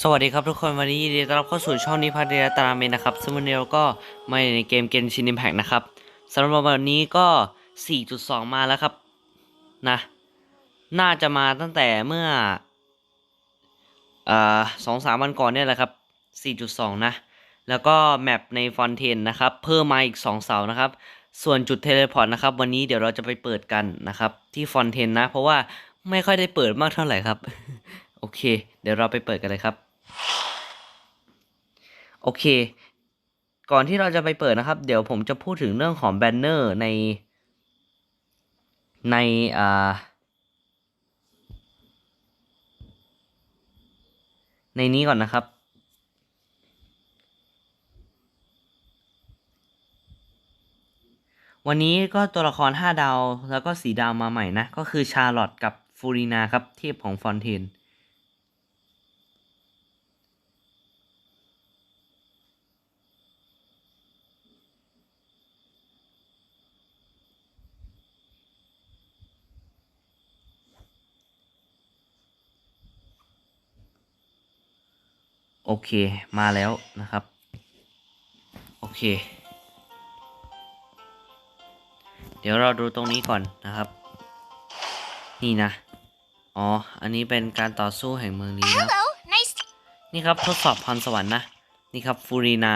สวัสดีครับทุกคนวันนี้ยินดีต้อนรับเข้าสู่ช่องนิพัฒน์เดตาราเมนนะครับซึ่งวันนี้เราก็มาในเกมเกนชินิมแพกนะครับสำหรับวันนี้ก็ 4.2 มาแล้วครับนะน่าจะมาตั้งแต่เมื่ออ่าสองสามวันก่อนเนี่ยแหละครับ 4.2 นะ แล้วก็แมปในฟอนเทนนะครับเพิ่มมาอีก 2 เสานะครับ ส่วนจุดเทเลพอร์ตนะครับวันนี้เดี๋ยวเราจะไปเปิดกันนะครับที่ฟอนเทนนะ เพราะว่าไม่ค่อยได้เปิดมากเท่าไหร่ครับ โอเค เดี๋ยวเราไปเปิดกันเลยครับ โอเค ก่อนที่เราจะไปเปิดนะครับ เดี๋ยวผมจะพูดถึงเรื่องของแบนเนอร์ใน ในอ่าในนี้ก่อนนะครับ วันนี้ก็ตัวละคร 5 ดาว แล้วก็สีดาวมาใหม่นะ ก็คือชาร์ลอตกับฟูรินาครับ เทพของฟอนเทน โอเคมาแล้วนะครับ โอเค เดี๋ยวเราดูตรงนี้ก่อนนะครับ นี่นะ อ๋อ อันนี้เป็นการต่อสู้แห่งเมืองนี้นะ Hello, nice to นี่ครับทดสอบพรสวรรค์นะ นี่ครับฟูรินา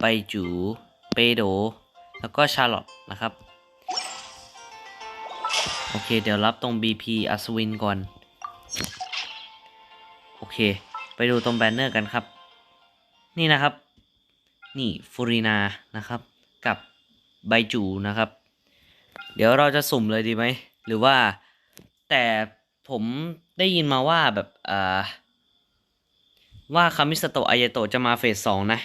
ไปจูเปโด แล้วก็ชาร์ลอตนะครับ โอเค เดี๋ยวรับตรง BP อัศวินก่อน โอเค ไปดูตรงแบนเนอร์กันครับ นี่นะครับ นี่ฟูรินานะครับ กับไบจูนะครับ เดี๋ยวเราจะสุ่มเลยดีไหม หรือว่าแต่ผมได้ยินมาว่าแบบอ่าว่าคามิสโตะอายโตะจะมาเฟสสองนะ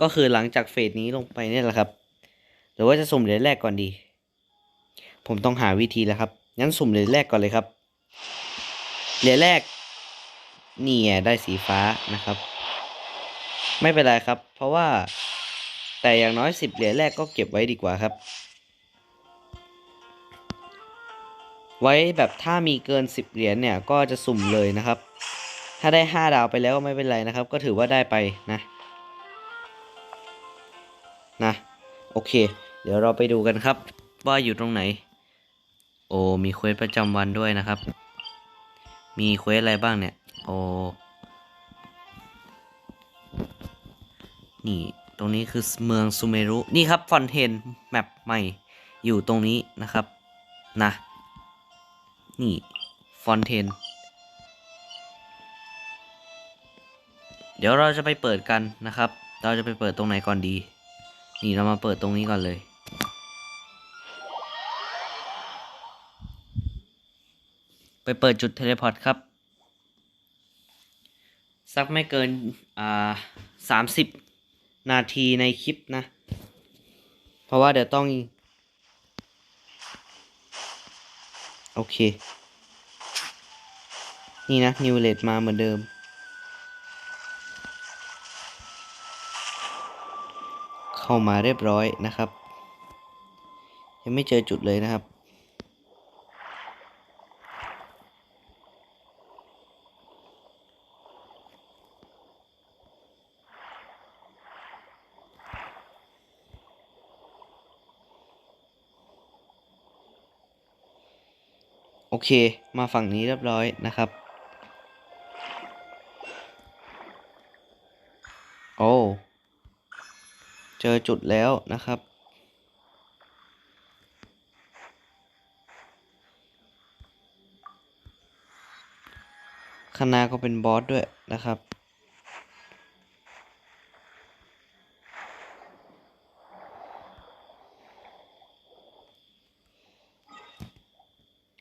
ก็คือหลังจากเฟสนี้ลงไปเนี่ยแหละครับ หรือว่าจะสุ่มเหรียญแรกก่อนดี ผมต้องหาวิธีแล้วครับ งั้นสุ่มเหรียญแรกก่อนเลยครับ เหรียญแรก นี่ไงได้สีฟ้านะครับ ไม่เป็นไรครับ เพราะว่าแต่อย่างน้อยสิบเหรียญแรกก็เก็บไว้ดีกว่าครับ ไว้แบบถ้ามีเกินสิบเหรียญเนี่ยก็จะสุ่มเลยนะครับ ถ้าได้ห้าดาวไปแล้วก็ไม่เป็นไรนะครับ ก็ถือว่าได้ไปนะนะโอเค เดี๋ยวเราไปดูกันครับ ว่าอยู่ตรงไหน โอ้มีเควสประจำวันด้วยนะครับ มีเควสอะไรบ้างเนี่ย โอ้นี่ตรงนี้คือเมืองซูเมรุ นี่ครับฟอนเทนแมปใหม่อยู่ตรงนี้นะครับนะ นี่ฟอนเทน เดี๋ยวเราจะไปเปิดกันนะครับ เราจะไปเปิดตรงไหนก่อนดี นี่เรามาเปิดตรงนี้ก่อนเลยไปเปิดจุดเทเลพอร์ตครับ สักไม่เกินอ่าสามสิบนาทีในคลิปนะ เพราะว่าเดี๋ยวต้อง โอเค นี่นะ นิวเลตมาเหมือนเดิม เข้ามาเรียบร้อยนะครับ ยังไม่เจอจุดเลยนะครับ เค มาฝั่งนี้เรียบร้อยนะครับ โอ้ เจอจุดแล้วนะครับ ข้างหน้าก็เป็นบอสด้วยนะครับ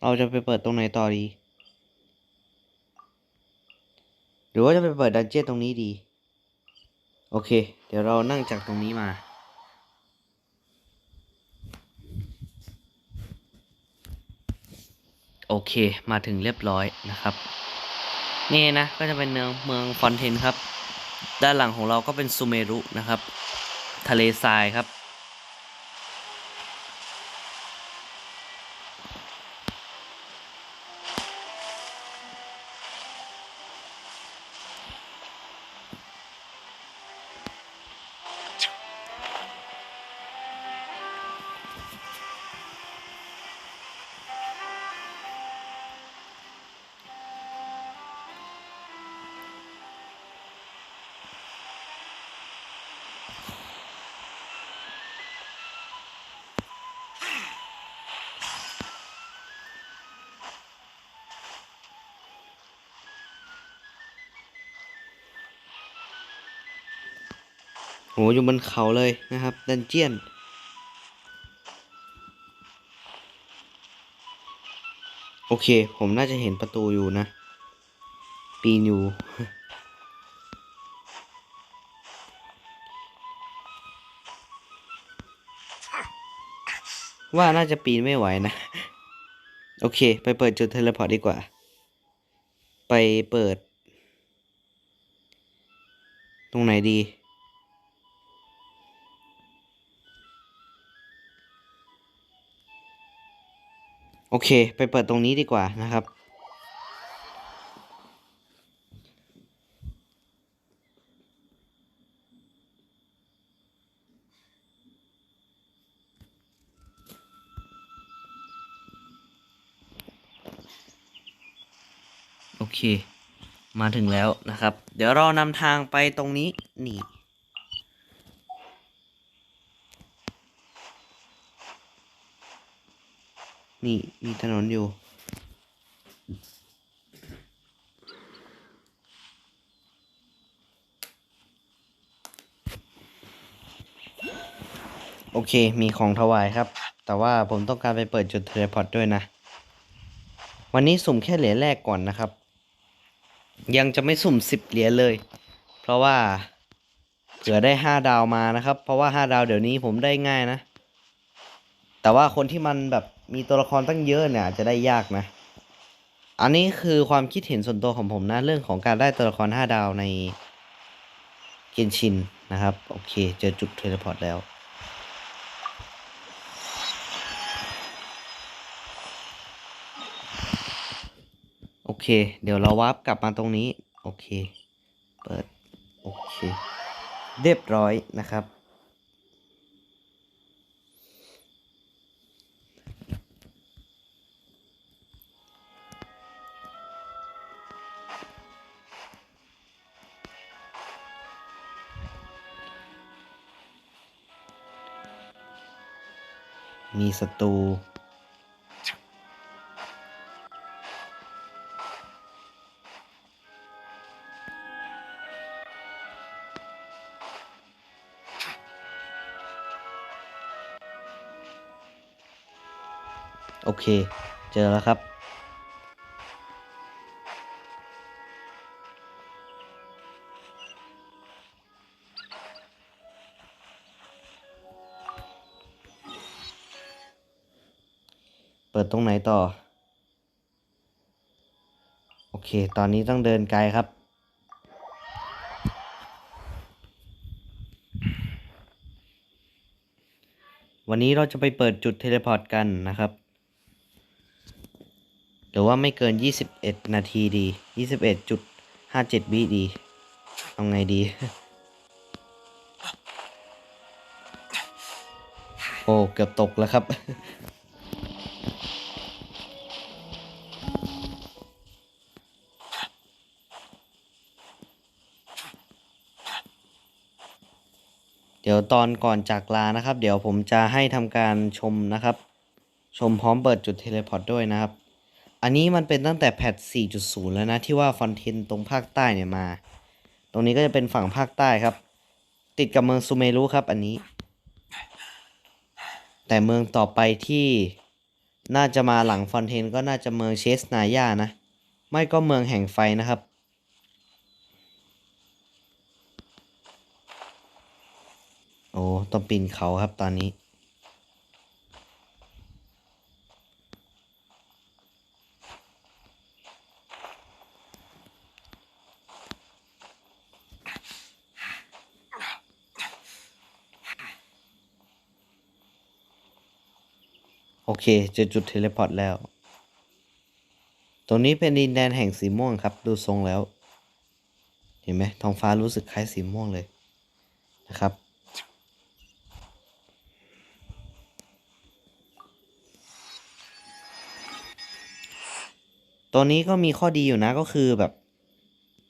เราจะไปเปิดตรงไหนต่อดี หรือว่าจะไปเปิดดันเจี้ยนตรงนี้ดี โอเค เดี๋ยวเรานั่งจากตรงนี้มาโอเค มาถึงเรียบร้อยนะครับ นี่นะ ก็จะเป็นเมืองเมืองฟอนเทนครับ ด้านหลังของเราก็เป็นซูเมรุนะครับ ทะเลทรายครับ โหอยู่บนเขาเลยนะครับดันเจียน โอเค ผมน่าจะเห็นประตูอยู่นะ ปีนอยู่ ว่าน่าจะปีนไม่ไหวนะ โอเค ไปเปิดจุดเทเลพอร์ตดีกว่า ไปเปิด ตรงไหนดี โอเค ไปเปิดตรงนี้ดีกว่านะครับ โอเค มาถึงแล้วนะครับ เดี๋ยวเรานำทางไปตรงนี้นี่ นี่มีถนนอยู่ โอเค มีของถวายครับ แต่ว่าผมต้องการไปเปิดจุดเทเลพอร์ตด้วยนะ วันนี้สุ่มแค่เหรียญแรกก่อนนะครับ ยังจะไม่สุ่มสิบเหรียญเลย เพราะว่าเผื่อได้ห้าดาวมานะครับ เพราะว่าห้าดาวเดี๋ยวนี้ผมได้ง่ายนะ แต่ว่าคนที่มันแบบ มีตัวละครตั้งเยอะเนี่ยจะได้ยากนะ อันนี้คือความคิดเห็นส่วนตัวของผมนะ เรื่องของการได้ตัวละครห้าดาวในเกนชินนะครับ โอเค เจอจุดเทเลพอร์ตแล้ว โอเค เดี๋ยวเราวาร์ปกลับมาตรงนี้ โอเค เปิด โอเค เรียบร้อยนะครับ มีศัตรูโอเค เจอแล้วครับ ปิดตรงไหนต่อ โอเค ตอนนี้ต้องเดินไกลครับ วันนี้เราจะไปเปิดจุดเทเลพอร์ตกันนะครับ หรือว่าไม่เกิน 21 นาทีดี 21.57วิดี เอาไงดี โอ้ เกือบตกแล้วครับ ดี๋ยวตอนก่อนจากลานะครับ เดี๋ยวผมจะให้ทำการชมนะครับ ชมพร้อมเปิดจุดเทเลพอร์ตด้วยนะครับ อันนี้มันเป็นตั้งแต่แพท4.0 แล้วนะที่ว่าฟอนเทนตรงภาคใต้เนี่ยมา ตรงนี้ก็จะเป็นฝั่งภาคใต้ครับ ติดกับเมืองซูเมรุครับอันนี้ แต่เมืองต่อไปที่น่าจะมาหลังฟอนเทนก็น่าจะเมืองเชสนายานะ ไม่ก็เมืองแห่งไฟนะครับ โอ้ต้องปีนเขาครับตอนนี้ โอเคเจอจุดเทเลพอร์ตแล้ว ตรงนี้เป็นดินแดนแห่งสีม่วงครับ ดูทรงแล้ว เห็นไหมท้องฟ้ารู้สึกคล้ายสีม่วงเลยนะครับ ตัวนี้ก็มีข้อดีอยู่นะก็คือแบบ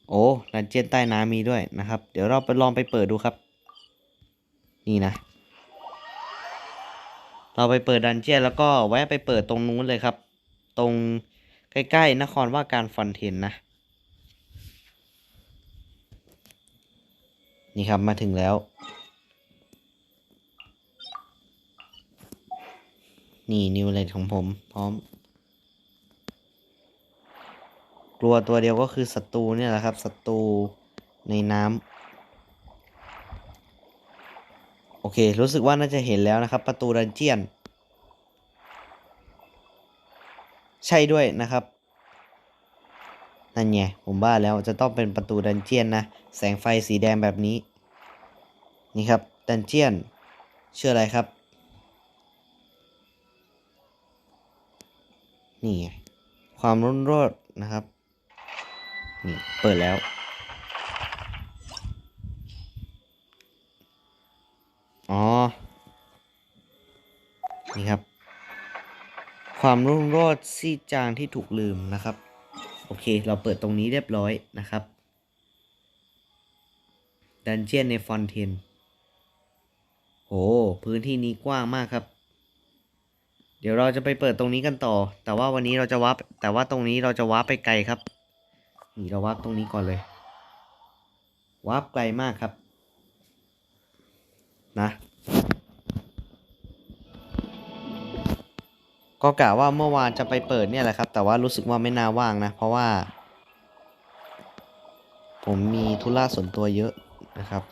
โอ้ดันเจียนใต้น้ำมีด้วยนะครับ เดี๋ยวเราไปลองไปเปิดดูครับ นี่นะ เราไปเปิดดันเจี้ยนแล้วก็แวะไปเปิดตรงนู้นเลยครับ ตรงใกล้ๆนครว่าการฟอนเทนนะ นี่ครับมาถึงแล้ว นี่นิวเลนของผมพร้อม กลัวตัวเดียวก็คือศัตรูเนี่ยแหละครับศัตรูในน้ำโอเค รู้สึกว่าน่าจะเห็นแล้วนะครับ ประตูดันเจียน ใช่ด้วยนะครับนั่นไงผมบ้าแล้วจะต้องเป็นประตูดันเจียนนะ แสงไฟสีแดงแบบนี้ นี่ครับ ดันเจียนชื่ออะไรครับ นี่ไงความรุ่นโรดนะครับ นี่เปิดแล้ว อ๋อ นี่ครับ ความรุ่งโรจน์ซีจางที่ถูกลืมนะครับ โอเค เราเปิดตรงนี้เรียบร้อยนะครับ ดันเจียนในฟอนเทนโห พื้นที่นี้กว้างมากครับ เดี๋ยวเราจะไปเปิดตรงนี้กันต่อ แต่ว่าวันนี้เราจะวับแต่ว่าตรงนี้เราจะวับไปไกลครับ นี่เราวับตรงนี้ก่อนเลยวับไกลมากครับ นะก็กะว่าเมื่อวานจะไปเปิดเนี่ยแหละครับ แต่ว่ารู้สึกว่าไม่น่าว่างนะ เพราะว่า ผมมีธุระส่วนตัวเยอะนะครับ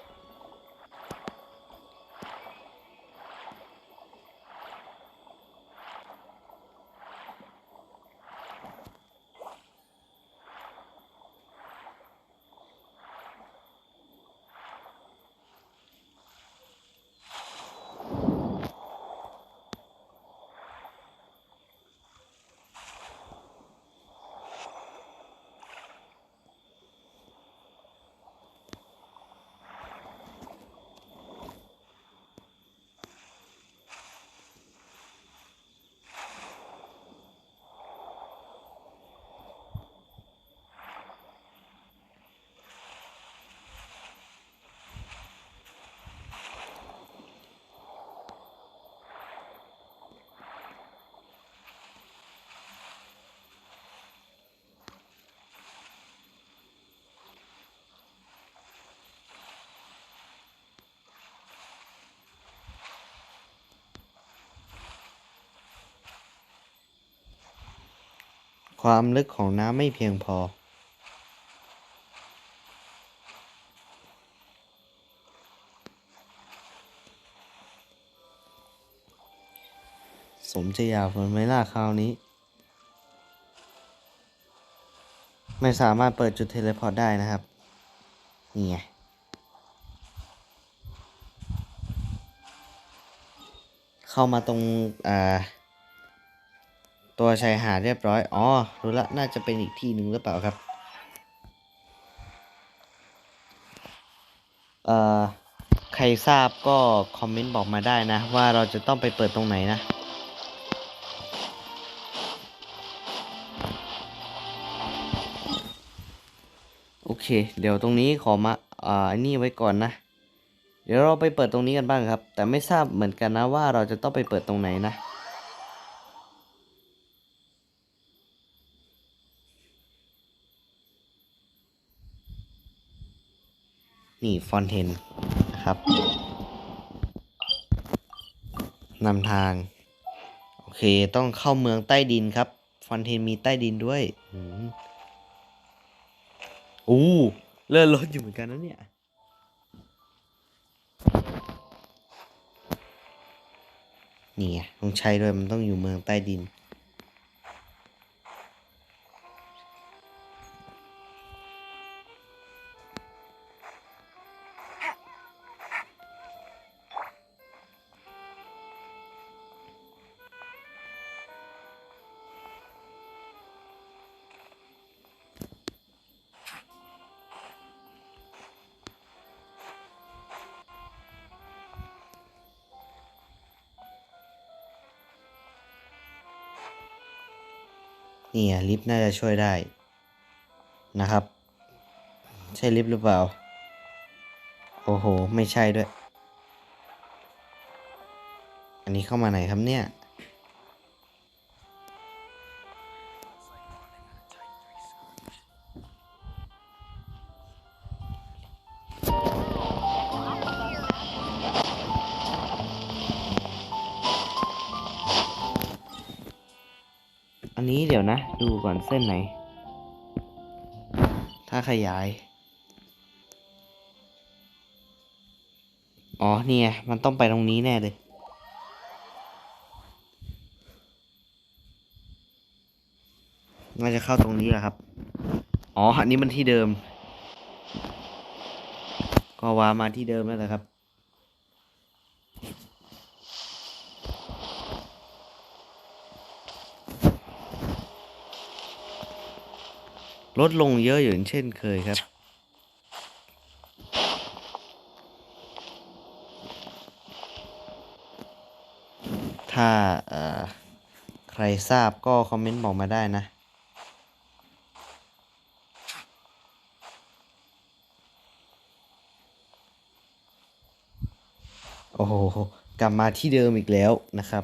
ความลึกของน้ำไม่เพียงพอ สมจะอยากฝนไหมล่ะคราวนี้ ไม่สามารถเปิดจุดเทเลพอร์ตได้นะครับ นี่ไงเข้ามาตรงอ่า ตัวชายหาดเรียบร้อย อ๋อ รู้ละ น่าจะเป็นอีกที่หนึ่งหรือเปล่าครับ เอ่อ ใครทราบก็คอมเมนต์บอกมาได้นะ ว่าเราจะต้องไปเปิดตรงไหนนะ โอเค เดี๋ยวตรงนี้ขอมา อ่าอันนี้ไว้ก่อนนะ เดี๋ยวเราไปเปิดตรงนี้กันบ้างครับ แต่ไม่ทราบเหมือนกันนะว่าเราจะต้องไปเปิดตรงไหนนะ นี่ฟอนเทนนะครับนำทาง โอเคต้องเข้าเมืองใต้ดินครับ ฟอนเทนมีใต้ดินด้วยอืมอู้เลื่อนรถอยู่เหมือนกันนะเนี่ยนี่ไงต้องใช้ด้วยมันต้องอยู่เมืองใต้ดิน นี่อะลิฟต์น่าจะช่วยได้นะครับ ใช่ลิฟต์หรือเปล่า โอ้โห ไม่ใช่ด้วย อันนี้เข้ามาไหนครับเนี่ย เส้นไหน ถ้าขยาย อ๋อเนี่ยมันต้องไปตรงนี้แน่เลย น่าจะเข้าตรงนี้แหละครับ อ๋อ อันนี้มันที่เดิม ก็วามาที่เดิมนั่นแหละครับ ลดลงเยอะอยู่เช่นเคยครับ ถ้าใครทราบก็คอมเมนต์บอกมาได้นะโอ้โห กลับมาที่เดิมอีกแล้วนะครับ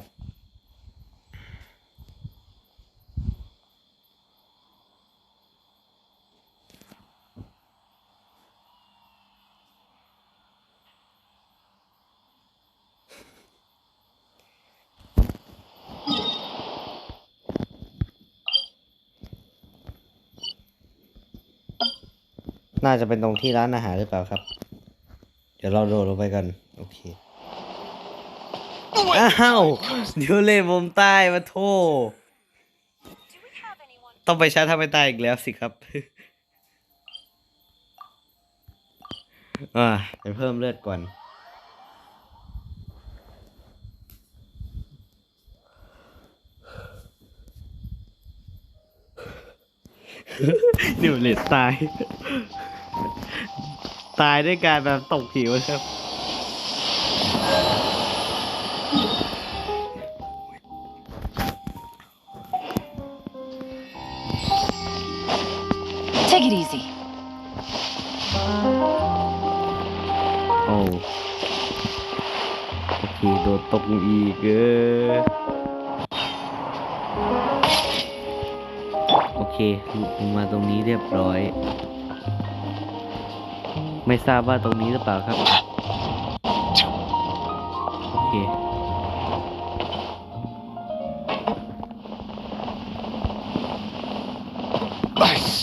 น่าจะเป็นตรงที่ร้านอาหารหรือเปล่าครับ เดี๋ยวเราโดดลงไปกัน โอเค อ้าว เดี๋ยวเล่นมุมใต้มาโทต้องไปชาร์จทำให้ตายอีกแล้วสิครับ อ่าไปเพิ่มเลือดก่อน เดี๋ยวเลดตาย ตายด้วยการแบบตกหิวครับ Take it easy. โอ้โอเคโดนตกอีกเออโอเคลงมาตรงนี้เรียบร้อย ไม่ทราบว่าตรงนี้หรือเปล่าครับ โอเค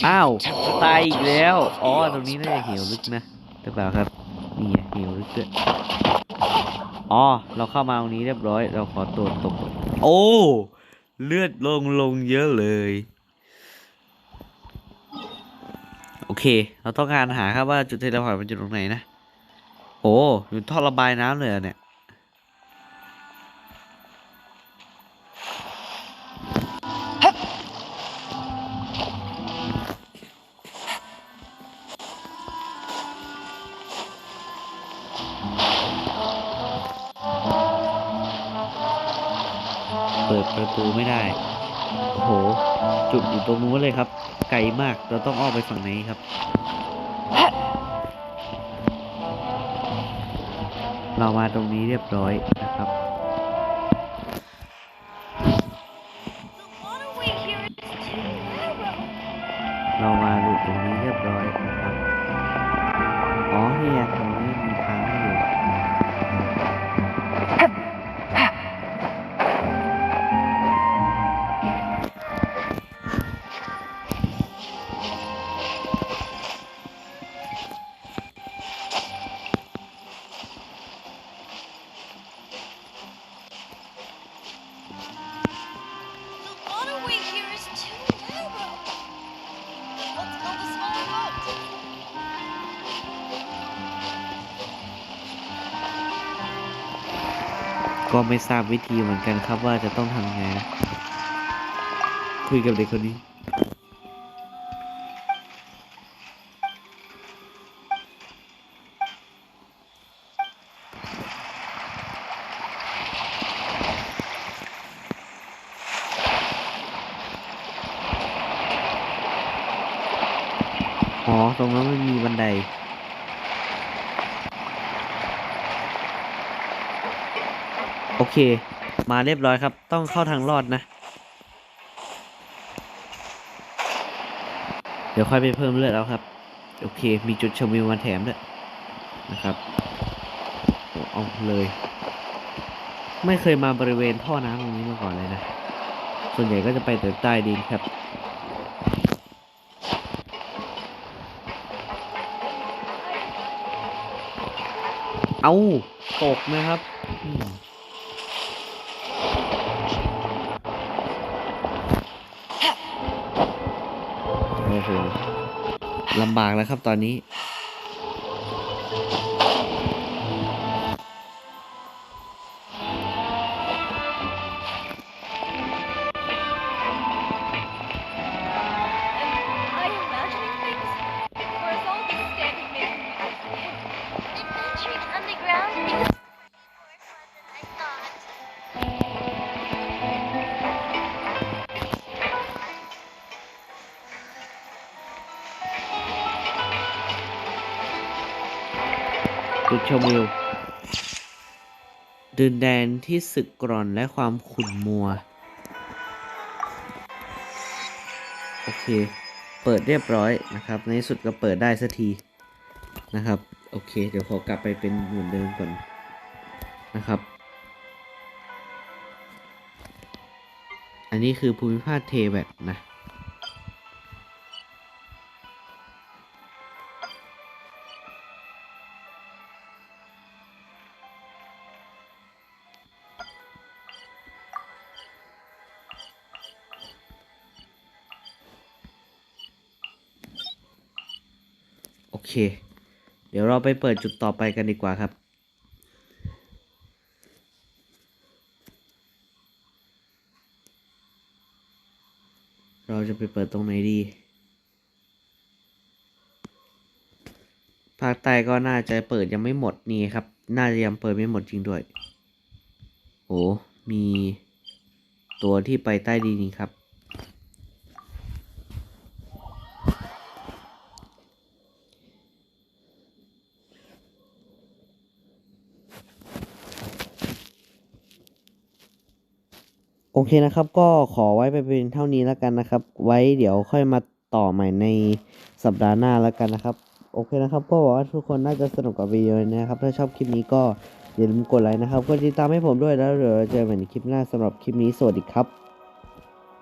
อ้าว ตายอีกแล้ว อ๋อ ตรงนี้น่าจะเหวลึกนะหรือเปล่าครับ นี่เหวลึกด้วยอ๋อ เราเข้ามาตรงนี้เรียบร้อย เราขอตัวตก โอ้ เลือดลงลงเยอะเลย โอ เค เราต้องการหาครับว่าจุดเทเลพอร์ตมันอยู่ตรงไหนนะ โอ้อยู่ท่อระบายน้ำเลยเหรอเนี่ย เปิดประตูไม่ได้ โอ้โห จุดอยู่ตรงนู้นเลยครับ ไกลมาก เราต้องอ้อมไปฝั่งไหนครับ เรามาตรงนี้เรียบร้อยนะครับเรามาหลุดตรงนี้เรียบร้อย ไม่ทราบวิธีเหมือนกันครับว่าจะต้องทำไงนะคุยกับเด็กคนนี้ อ๋อ ตรงนั้นไม่มีบันได โอ เค มาเรียบร้อยครับ ต้องเข้าทางรอดนะ เดี๋ยวค่อยไปเพิ่มเลือดแล้วครับ โอเค มีจุดชมวิวมาแถมด้วยนะครับโอ้เอาเลย ไม่เคยมาบริเวณท่อน้ำตรงนี้มาก่อนเลยนะ ส่วนใหญ่ก็จะไปแต่ใต้ดินครับเอาตกนะครับ ลำบากแล้วครับตอนนี้ ดินแดนที่สึกกร่อนและความขุ่นมัว โอเค เปิดเรียบร้อยนะครับ ในสุดก็เปิดได้สักทีนะครับ โอเค เดี๋ยวขอกลับไปเป็นเหมือนเดิมก่อนนะครับ อันนี้คือภูมิภาคเทแบตนะ เคเดี๋ยวเราไปเปิดจุดต่อไปกันดีกว่าครับ เราจะไปเปิดตรงไหนดี ภาคใต้ก็น่าจะเปิดยังไม่หมดนี่ครับ น่าจะยังเปิดไม่หมดจริงด้วย โอ้มีตัวที่ไปใต้ดินนี่ครับ อเคนะครับ ก็ขอไว้ไปเป็นเท่านี้แล้วกันนะครับ ไว้เดี๋ยวค่อยมาต่อใหม่ในสัปดาห์หน้าแล้วกันนะครับ โอเคนะครับ ก็หวังว่าทุกคนน่าจะสนุกกับวิดีโอนะครับ ถ้าชอบคลิปนี้ก็อย่าลืมกดไลค์นะครับ กดติดตามให้ผมด้วยแล้วเดี๋ยวเราเจอกันใหม่ในคลิปหน้าสำหรับคลิปนี้สวัสดีครับ